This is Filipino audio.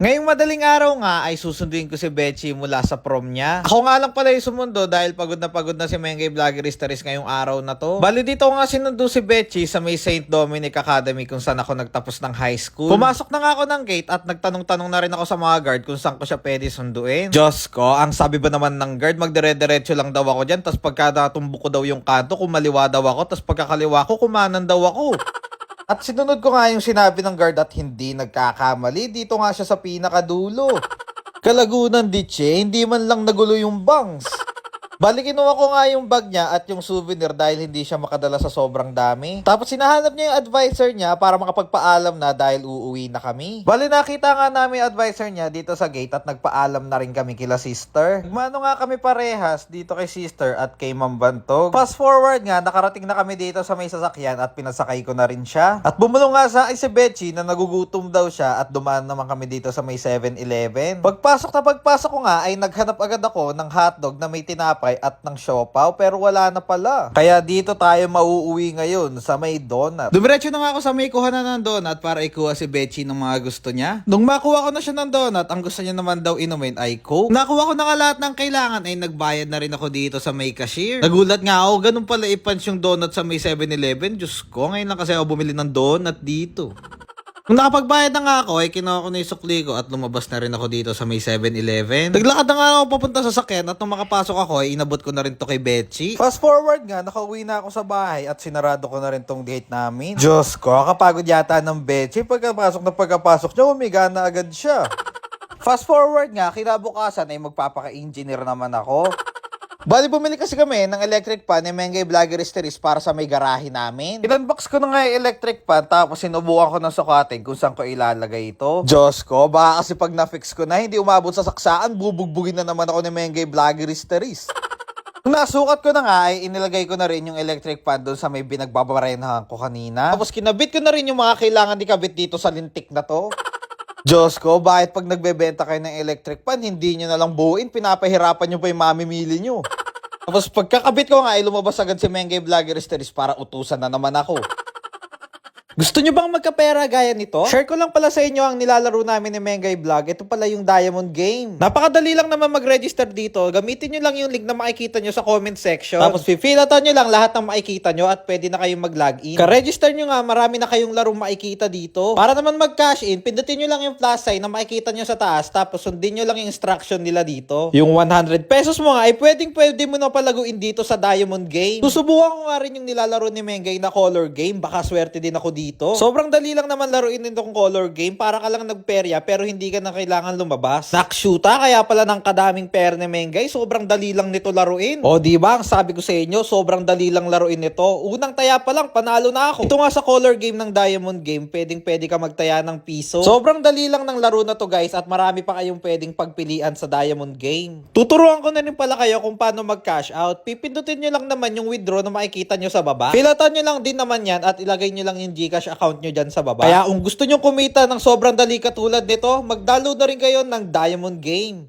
Ngayong madaling araw nga ay susunduin ko si Betchy mula sa prom niya. Ako nga lang pala yung sumundo dahil pagod na pagod na si Mengay Vloggeries ngayong araw na to. Bali dito nga sinundo si Betchy sa may St. Dominic Academy kung saan ako nagtapos ng high school. Pumasok na nga ako ng gate at nagtanong-tanong na rin ako sa mga guard kung saan ko siya pwede sunduin. Diyos ko, ang sabi ba naman ng guard, magdire-diretso lang daw ako dyan tapos pagka natumbok ko daw yung kanto, kumaliwa daw ako tapos pagkakaliwa ko, kumanan daw ako. At sinunod ko nga yung sinabi ng guard at hindi nagkakamali. Dito nga siya sa pinakadulo. Kalagunan Diche, hindi man lang nagulo yung bangs. Bali kinuha ko nga yung bag niya at yung souvenir dahil hindi siya makadala sa sobrang dami. Tapos sinahanap niya yung advisor niya para makapagpaalam na dahil uuwi na kami. Bali nakita nga namin yung advisor niya dito sa gate at nagpaalam na rin kami kila sister. Nagmano nga kami parehas dito kay sister at kay Ma'am Bantog. Fast forward nga, nakarating na kami dito sa may sasakyan at pinasakay ko na rin siya. At bumulong nga sa akin si Betchy na nagugutom daw siya at dumaan naman kami dito sa may 7-Eleven. Pagpasok na pagpasok ko nga ay naghanap agad ako ng hotdog na may tinapay at ng siopaw pero wala na pala. Kaya dito tayo mauuwi ngayon sa may donut. Dumiretso na nga ako sa may kuhanan ng donut para ikuha si Betchy ng mga gusto niya. Nung makuha ko na siya ng donut, ang gusto niya naman daw inumin ay coke. Nakuha ko na nga lahat ng kailangan ay nagbayad na rin ako dito sa may cashier. Nagulat nga ako, ganun pala i-punch yung donut sa may 7-Eleven. Diyos ko, ngayon lang kasi ako bumili ng donut dito. Nung nakapagbayad na nga ako, ay kinuha ko na yung sukli ko at lumabas na rin ako dito sa may 7-Eleven. Naglakad na nga ako papunta sa sakyan at nung makapasok ako, ay inabot ko na rin to kay Betchy. Fast forward nga, nakauwi na ako sa bahay at sinarado ko na rin tong gate namin. Diyos ko, kapagod yata ng Betchy. Pagkapasok na pagkapasok niya, umiga na agad siya. Fast forward nga, kinabukasan ay magpapaka-engineer naman ako. Bali, bumili kasi kami ng electric fan ni Mengay Vloggeries para sa may garahe namin. Inunbox ko na nga yung electric fan tapos sinubukan ko ng sukatin kung saan ko ilalagay ito. Diyos ko, baka kasi pag na-fix ko na, hindi umabot sa saksaan, bubugbugin na naman ako ni Mengay Vloggeries Nung nasukat ko na nga, ay inilagay ko na rin yung electric fan doon sa may binagbabarenahan ko kanina. Tapos kinabit ko na rin yung mga kailangan ikabit dito sa lintik na to. Diyos ko, bakit pag nagbebenta kayo ng electric fan, hindi nyo na lang buuin, pinapahirapan nyo pa yung mamimili nyo. Tapos pagkakabit ko nga, ay lumabas agad si Mengay Vlogger Esteris para utusan na naman ako. Gusto nyo bang magkapera gaya nito? Share ko lang pala sa inyo ang nilalaro namin ni Mengay Vlog. Ito pala yung Diamond Game. Napakadali lang naman mag-register dito. Gamitin nyo lang yung link na makikita nyo sa comment section. Tapos fifilatan nyo lang lahat ng makikita nyo at pwede na kayong mag-login. Ka-register nyo nga, marami na kayong larong makikita dito. Para naman mag-cash in, pindutin nyo lang yung plus sign na makikita nyo sa taas. Tapos sundin nyo lang yung instruction nila dito. Yung 100 pesos mo nga, ay pwedeng pwede mo na palaguin dito sa Diamond Game. Susubukan ko nga rin yung nilalaro ni Mengay na color game. Baka swerte din ako dito. Sobrang dali lang naman laruin itong color game. Para ka lang nagperya pero hindi ka na kailangan lumabas. Nakshuta, kaya pala ng kadaming pera ni Mengay. Sobrang dali lang nito laruin. O di ba? Ang sabi ko sa inyo, sobrang dali lang laruin nito. Unang taya pa lang, panalo na ako. Ito nga sa color game ng Diamond Game, pwedeng pwede ka magtaya ng piso. Sobrang dali lang ng laro na to guys at marami pa kayong pwedeng pagpilian sa Diamond Game. Tuturuan ko na rin pala kayo kung paano mag-cash out. Pipindutin nyo lang naman yung withdraw na makikita nyo sa baba. Filatan nyo lang din naman yan at ilagay nyo lang yung Gcash account nyo dyan sa baba. Kaya kung gusto nyo kumita ng sobrang dali katulad nito, mag-download na rin kayo ng Diamond Game.